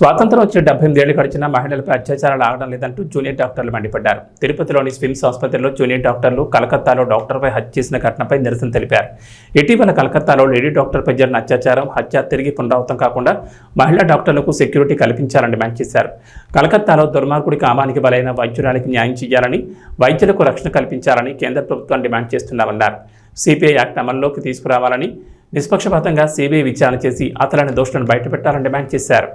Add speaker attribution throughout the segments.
Speaker 1: స్వాతంత్రం వచ్చిన డెబ్బై ఎనిమిదేళ్ళు గడిచిన మహిళలపై అత్యాచారాలు ఆగడం లేదంటూ జూనియర్ డాక్టర్లు మండిపడ్డారు. తిరుపతిలోని స్విమ్స్ ఆసుపత్రిలో జూనియర్ డాక్టర్లు కలకత్తాలో డాక్టర్పై హత్య చేసిన ఘటనపై నిరసన తెలిపారు. ఇటీవల కలకత్తాలో లేడీ డాక్టర్పై జరిగిన అత్యాచారం హత్య తిరిగి పునరావృతం కాకుండా మహిళా డాక్టర్లకు సెక్యూరిటీ కల్పించాలని డిమాండ్ చేశారు. కలకత్తాలో దుర్మార్గుడి కామానికి బలైన వైద్యురాలికి న్యాయం చేయాలని వైద్యులకు రక్షణ కల్పించాలని కేంద్ర ప్రభుత్వం డిమాండ్ చేస్తున్నామన్నారు. సిపిఐ యాక్ట్ అమల్లోకి తీసుకురావాలని నిష్పక్షపాతంగా సిబిఐ విచారణ చేసి అతలని దోషులను బయటపెట్టాలని డిమాండ్ చేశారు.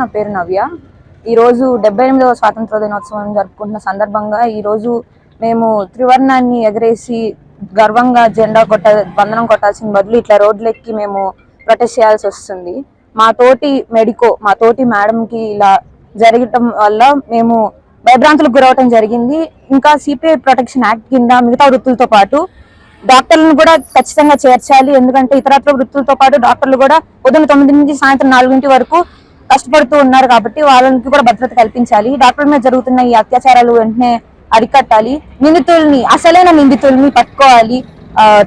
Speaker 2: నా పేరు నవ్య. ఈరోజు డెబ్బై ఎనిమిదవ స్వాతంత్ర దినోత్సవం జరుపుకుంటున్న సందర్భంగా ఈరోజు మేము త్రివర్ణాన్ని ఎగరేసి గర్వంగా జెండా కొట్ట బంధనం కొట్టాల్సిన బదులు ఇట్లా రోడ్లెక్కి మేము ప్రొటెస్ట్ చేయాల్సి వస్తుంది. మా తోటి మెడికో మా తోటి మేడంకి ఇలా జరగటం వల్ల మేము భయభ్రాంతులకు గురవటం జరిగింది. ఇంకా సిపిఐ ప్రొటెక్షన్ యాక్ట్ కింద మిగతా వృత్తులతో పాటు డాక్టర్లను కూడా ఖచ్చితంగా చేర్చాలి. ఎందుకంటే ఇతరత్ర వృత్తులతో పాటు డాక్టర్లు కూడా ఉదయం తొమ్మిది నుంచి సాయంత్రం నాలుగింటి వరకు కష్టపడుతూ ఉన్నారు కాబట్టి వాళ్ళకి కూడా భద్రత కల్పించాలి. డాక్టర్ల మీద జరుగుతున్న ఈ అత్యాచారాలు వెంటనే అరికట్టాలి. నిందితుల్ని అసలైన నిందితుల్ని పట్టుకోవాలి.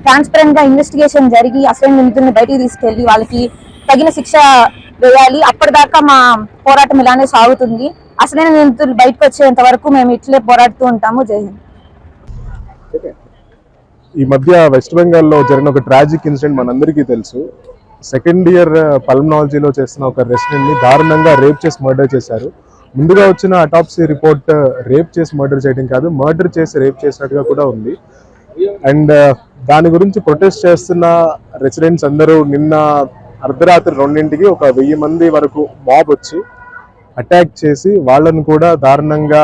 Speaker 2: ట్రాన్స్పరెంట్గా ఇన్వెస్టిగేషన్ జరిగి అసలైన నిందితుల్ని బయటికి తీసుకెళ్ళి వాళ్ళకి తగిన శిక్ష వేయాలి. అప్పటిదాకా మా పోరాటం ఇలానే సాగుతుంది. అసలైన నిందితులు బయటకు వచ్చేంత వరకు మేము ఇట్లే పోరాడుతూ ఉంటాము. జై హింద్.
Speaker 3: ఈ మధ్య వెస్ట్ బెంగాల్లో జరిగిన ఒక ట్రాజిక్ ఇన్సిడెంట్ మనందరికీ తెలుసు. సెకండ్ ఇయర్ పల్మనాలజీలో చేస్తున్న ఒక రెసిడెంట్ని దారుణంగా రేప్ చేసి మర్డర్ చేశారు. ముందుగా వచ్చిన అటాప్సీ రిపోర్ట్ రేప్ చేసి మర్డర్ చేయడం కాదు మర్డర్ చేసి రేప్ చేసినట్టుగా కూడా ఉంది. అండ్ దాని గురించి ప్రొటెస్ట్ చేస్తున్న రెసిడెంట్స్ అందరూ నిన్న అర్ధరాత్రి రెండింటికి ఒక వెయ్యి మంది వరకు మాబ్ వచ్చి అటాక్ చేసి వాళ్ళను కూడా దారుణంగా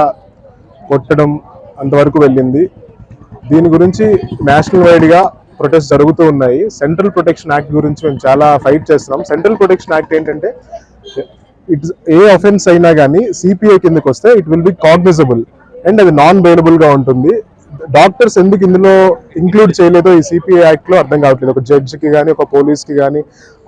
Speaker 3: కొట్టడం అంతవరకు వెళ్ళింది. దీని గురించి నేషనల్ వైడ్గా ప్రొటెస్ట్ జరుగుతూ ఉన్నాయి. సెంట్రల్ ప్రొటెక్షన్ యాక్ట్ గురించి మేము చాలా ఫైట్ చేస్తున్నాం. సెంట్రల్ ప్రొటెక్షన్ యాక్ట్ ఏంటంటే ఇట్స్ ఏ అఫెన్స్ అయినా కానీ సిపిఐ కిందకి వస్తే it will be cognizable and అది నాన్ బెయిలబుల్గా ఉంటుంది. డాక్టర్స్ ఎందుకు ఇందులో ఇంక్లూడ్ చేయలేదో ఈ సిపిఐ యాక్ట్లో అర్థం కావట్లేదు. ఒక జడ్జికి కానీ ఒక పోలీస్కి కానీ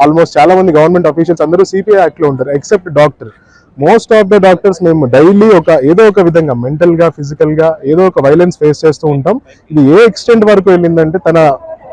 Speaker 3: ఆల్మోస్ట్ చాలా మంది గవర్నమెంట్ అఫీషియల్స్ అందరూ సిపిఐ యాక్ట్లో ఉంటారు except doctor most of the doctors మేము డైలీ ఒక ఏదో ఒక విధంగా మెంటల్గా ఫిజికల్గా ఏదో ఒక వైలెన్స్ ఫేస్ చేస్తూ ఉంటాం. ఇది ఏ ఎక్స్టెంట్ వరకు వెళ్ళిందంటే తన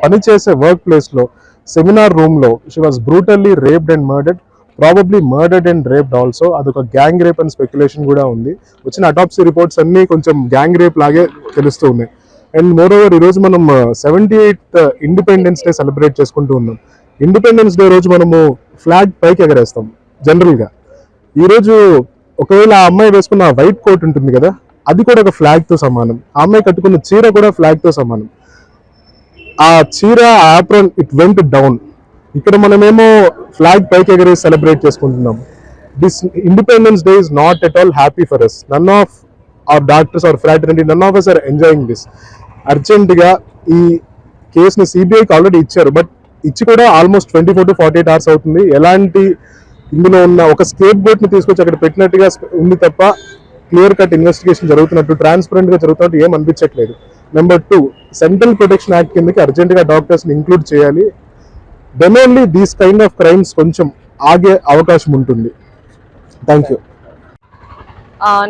Speaker 3: పనిచేసే వర్క్ ప్లేస్లో సెమినార్ రూమ్లో she was brutally raped and murdered probably murdered and raped also అదొక గ్యాంగ్ రేప్ అండ్ స్పెక్యులేషన్ కూడా ఉంది. వచ్చిన అటాప్సీ రిపోర్ట్స్ అన్ని కొంచెం గ్యాంగ్ రేప్ లాగే తెలుస్తూ ఉన్నాయి. అండ్ మోర్ ఓవర్ ఈరోజు మనం seventy eighth independence day celebrate చేసుకుంటూ ఉన్నాం. ఇండిపెండెన్స్ డే రోజు మనము ఫ్లాగ్ పైకి ఎగరేస్తాం జనరల్గా ఈరోజు ఒకవేళ ఆ అమ్మాయి వేసుకున్న వైట్ కోట్ ఉంటుంది కదా అది కూడా ఒక ఫ్లాగ్తో సమానం. ఆ అమ్మాయి కట్టుకున్న చీర కూడా ఫ్లాగ్తో సమానం. ఆ చీర ఆప్రన్ ఇట్ వెంట్ డౌన్ ఇక్కడ మనమేమో ఫ్లాగ్ పైకి ఎగరేసి సెలబ్రేట్ చేసుకుంటున్నాం. This independence day is not at all happy for us none of our doctors our fraternity none of us are enjoying this అర్జెంట్గా ఈ కేసుని సిబిఐకి ఆల్రెడీ ఇచ్చారు. బట్ ఇచ్చి కూడా almost twenty four to forty eight hours అవుతుంది. ఎలాంటి ఇందులో ఉన్న ఒక స్కేప్ బోట్ని తీసుకొచ్చి అక్కడ పెట్టినట్టుగా ఉంది తప్ప క్లియర్ కట్ ఇన్వెస్టిగేషన్ జరుగుతున్నట్టు ట్రాన్స్పరెంట్గా జరుగుతున్నట్టు ఏం అనిపించట్లేదు. Number two central protection act కిందకి అర్జెంటుగా డాక్టర్స్ని డాక్టర్స్ ఇంక్లూడ్ చేయాలి. Then only these kind of crimes కొంచెం ఆగే అవకాశం ఉంటుంది. థ్యాంక్ యూ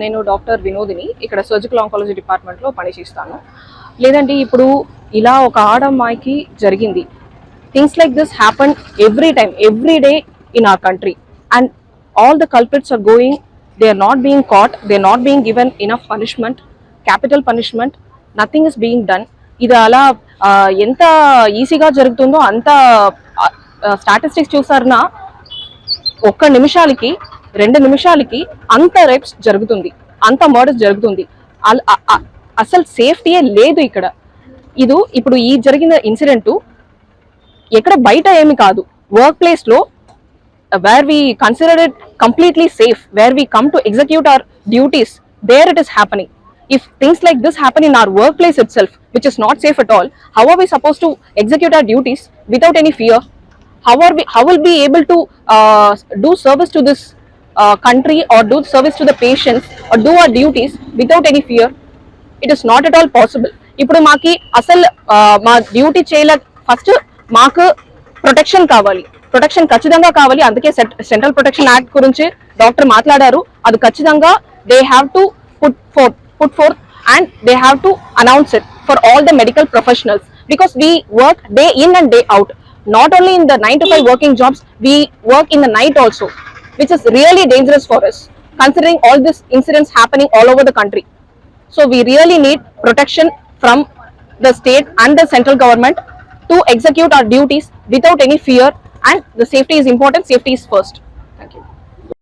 Speaker 4: నేను డాక్టర్ వినోదిని ఇక్కడ సర్జికల్ ఆంకాలజీ డిపార్ట్మెంట్లో పనిచేస్తాను. లేదంటే ఇప్పుడు ఇలా ఒక ఆడమ్మాయికి జరిగింది. Things like this happen every time every day in our country and all the culprits are going they are not being caught they are not being given enough punishment capital punishment nothing is being done ఇది అలా ఎంత ఈజీగా జరుగుతుందో అంత statistics చూసారన్నా ఒక్క నిమిషాలకి రెండు నిమిషాలకి అంత రేప్స్ జరుగుతుంది. అంత మర్డర్స్ జరుగుతుంది. అల్- అసలు సేఫ్టీయే లేదు ఇక్కడ. ఇది ఇప్పుడు ఈ జరిగిన ఇన్సిడెంట్ ఎక్కడ బయట ఏమి కాదు. వర్క్ ప్లేస్లో where we considered completely safe where we come to execute our duties there it is happening. If things like this happen in our workplace itself, which is not safe at all, how are we supposed to execute our duties without any fear? How are we? How will we able to uh, do service to this uh, country or do service to the patients or do our duties without any fear? It is not at all possible ఇప్పుడు మాకి అసలు ఆ, మా duty చేయలే first మాకు protection కావాలి protection ఖచ్చితంగా కావాలి అందుకే సెంట్రల్ ప్రొటెక్షన్ యాక్ట్ గురించి డాక్టర్ మాట్లాడారు అది ఖచ్చితంగా they have to put for put forth and they have to announce it for all the medical professionals. Because we work day in and day out. Not only in the 9 to 5 working jobs we work in the night also which is really dangerous for us considering all these incidents happening all over the country. So we really need protection from the state and the central government to execute our duties without any fear and the safety is important safety is first.